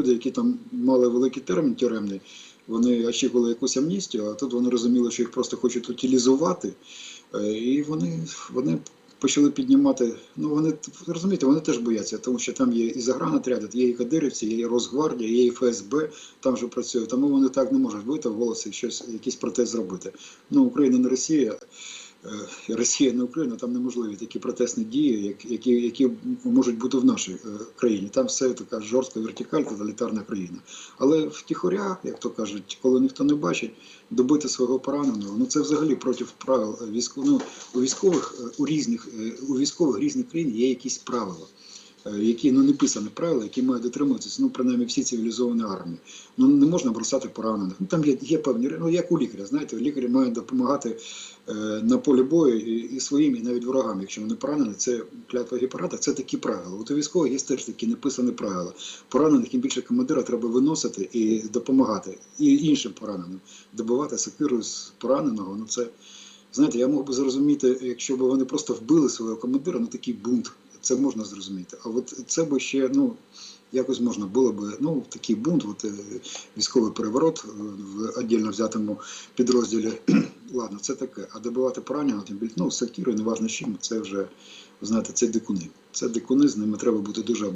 люди, які там мали великий термін тюремний, вони очікували якусь амністію, а тут вони розуміли, що їх просто хочуть утилізувати. Е, І вони, вони почали піднімати. Ну вони розумієте, вони теж бояться, тому що там є і загранотряди, є і кадирівці, є і Росгвардія, є і ФСБ там же працює. Тому вони так не можуть вийти в голос і щось, якийсь протест зробити. Ну, Україна не Росія. Е, Росія не Україна, там неможливі такі протестні дії, які, які можуть бути в нашій е, країні. Там все така жорстка вертикаль, тоталітарна країна. Але втіхоря, як то кажуть, коли ніхто не бачить, добити свого пораненого, ну це взагалі проти правил військових ну, у військових е, у різних у військових різних країн є якісь правила. Е, Які ну не писані правила, які мають дотримуватися, ну принаймні всі цивілізовані армії. Ну не можна бросати поранених. Ну там є, є певні ну як у лікаря. Знаєте, лікарі мають допомагати е, на полі бою і, і своїм, і навіть ворогам. Якщо вони поранені, це клятва Гіппократа, це такі правила. От у військових є теж такі неписані правила. Поранених тим більше командира треба виносити і допомагати і іншим пораненим добивати сокиру з пораненого. Ну це знаєте, я мог би зрозуміти, якщо б вони просто вбили свого командира, ну такий бунт. Це можна зрозуміти. А от це би ще ну якось можна було би ну такий бунт, от е, військовий переворот е, в віддільно взятому підрозділі. Ладно, це таке. А добивати пораненого, тим більше ну сокирою, неважно чим, це вже знаєте, це дикуни. Це дикуни, з ними треба бути дуже